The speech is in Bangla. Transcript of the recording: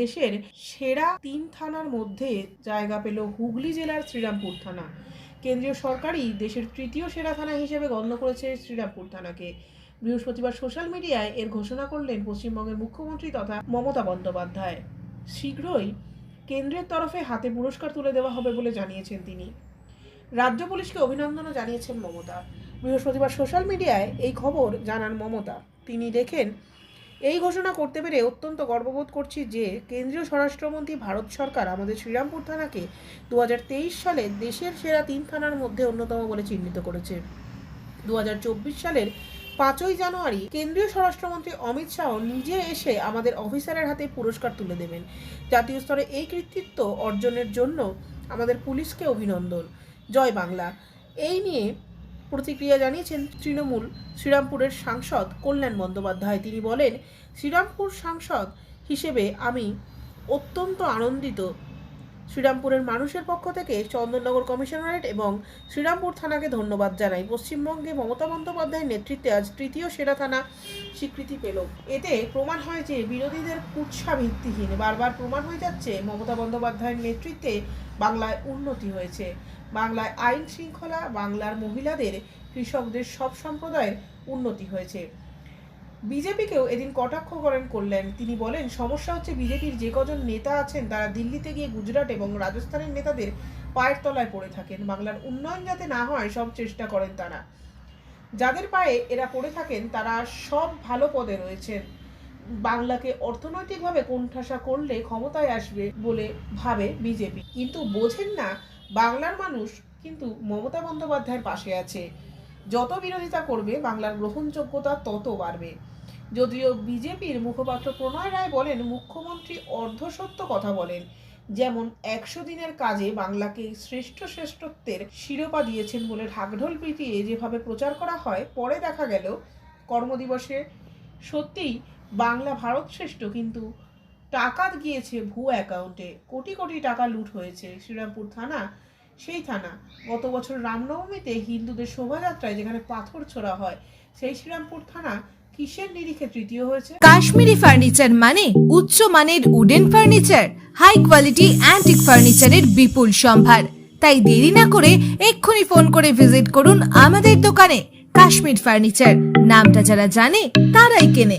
দেশের সেরা তিন থানার মধ্যে জায়গা পেল হুগলি জেলার শ্রীরামপুর থানা। কেন্দ্রীয় সরকারই দেশের তৃতীয় সেরা থানা হিসেবে গণ্য করেছে শ্রীরামপুর থানাকে। বৃহস্পতিবার সোশ্যাল মিডিয়ায় এর ঘোষণা করলেন পশ্চিমবঙ্গের মুখ্যমন্ত্রী তথা মমতা বন্দ্যোপাধ্যায়। শীঘ্রই কেন্দ্রের তরফে হাতে পুরস্কার তুলে দেওয়া হবে বলে জানিয়েছেন তিনি। রাজ্য পুলিশকে অভিনন্দনও জানিয়েছেন মমতা। বৃহস্পতিবার সোশ্যাল মিডিয়ায় এই খবর জানান মমতা। তিনি দেখেন এই ঘোষণা করতে পেরে অত্যন্ত গর্ববোধ করছি যে কেন্দ্রীয় স্বরাষ্ট্রমন্ত্রী, ভারত সরকার আমাদের শ্রীরামপুর থানাকে দু হাজার তেইশ সালে দেশের সেরা তিন থানার মধ্যে অন্যতম বলে চিহ্নিত করেছে। দু হাজার চব্বিশ সালের পাঁচই জানুয়ারি কেন্দ্রীয় স্বরাষ্ট্রমন্ত্রী অমিত শাহ নিজে এসে আমাদের অফিসারের হাতে পুরস্কার তুলে দেবেন। জাতীয় স্তরে এই কৃতিত্ব অর্জনের জন্য আমাদের পুলিশকে অভিনন্দন। জয় বাংলা। এই নিয়ে প্রতিক্রিয়া জানিয়েছেন তৃণমূল শ্রীরামপুরের সাংসদ কল্যাণ বন্দ্যোপাধ্যায়। তিনি বলেন, শ্রীরামপুর সাংসদ হিসেবে আমি অত্যন্ত আনন্দিত শ্রীরামপুরের মানুষের পক্ষ থেকে চন্দননগর কমিশনারেট এবং শ্রীরামপুর থানাকে ধন্যবাদ জানাই। পশ্চিমবঙ্গে মমতা বন্দ্যোপাধ্যায়ের নেতৃত্বে আজ তৃতীয় সেরা থানা স্বীকৃতি পেল। এতে প্রমাণ হয় যে বিরোধীদের কুৎসা ভিত্তিহীন। বারবার প্রমাণ হয়ে যাচ্ছে মমতা বন্দ্যোপাধ্যায়ের নেতৃত্বে বাংলায় উন্নতি হয়েছে। বাংলায় আইন শৃঙ্খলা, বাংলার মহিলাদের কৃষকদের সব সম্প্রদায়ের উন্নতি হয়েছে। বিজেপিকেও এদিন কটাক্ষ করেন কল্যাণ তিনি বলেন, সমস্যা হচ্ছে বিজেপির যে কজন নেতা আছেন, তারা দিল্লিতে গিয়ে গুজরাট এবং রাজস্থানের নেতাদের পায়ের তলায় পড়ে থাকেন। বাংলার উন্নয়ন যাতে না হয়, সব চেষ্টা করেন তারা। যাদের পায়ে এরা পড়ে থাকেন, তারা সব ভালো পদে রয়েছেন। বাংলাকে অর্থনৈতিকভাবে কোণঠাসা করলে ক্ষমতায় আসবে বলে ভাবে বিজেপি। কিন্তু বোঝেন না, বাংলার মানুষ কিন্তু মমতা বন্দ্যোপাধ্যায়ের পাশে আছে। যত বিরোধিতা করবে, বাংলার গ্রহণযোগ্যতা তত বাড়বে। যদিও বিজেপির মুখপাত্র প্রণয় রায় বলেন, মুখ্যমন্ত্রী অর্ধসত্য কথা বলেন, যেমন একশো দিনের কাজে বাংলাকে শ্রেষ্ঠ শ্রেষ্ঠত্বের শিরোপা দিয়েছেন বলে ঢাকঢোল পিটিয়ে যেভাবে প্রচার করা হয়, পরে দেখা গেল কর্মদিবসে সত্যিই বাংলা ভারত শ্রেষ্ঠ, কিন্তু টাকা গিয়েছে ভুয়ো অ্যাকাউন্টে। কোটি কোটি টাকা লুট হয়েছে। শ্রীরামপুর থানা সেই থানা। গত বছর রামনবমীতে হিন্দুদের শোভাযাত্রায় যেখানে পাথর ছোড়া হয়, সেই শ্রীরামপুর থানা কিসের নিরিখে তৃতীয় হয়েছে? কাশ্মীরি ফার্নিচার মানে উচ্চ মানের wooden furniture, high quality antique ফার্নিচারের বিপুল সম্ভার। তাই দেরি না করে এক্ষুনি ফোন করে ভিজিট করুন আমাদের দোকানে কাশ্মীর ফার্নিচার। নামটা যারা জানে, তারাই কেনে।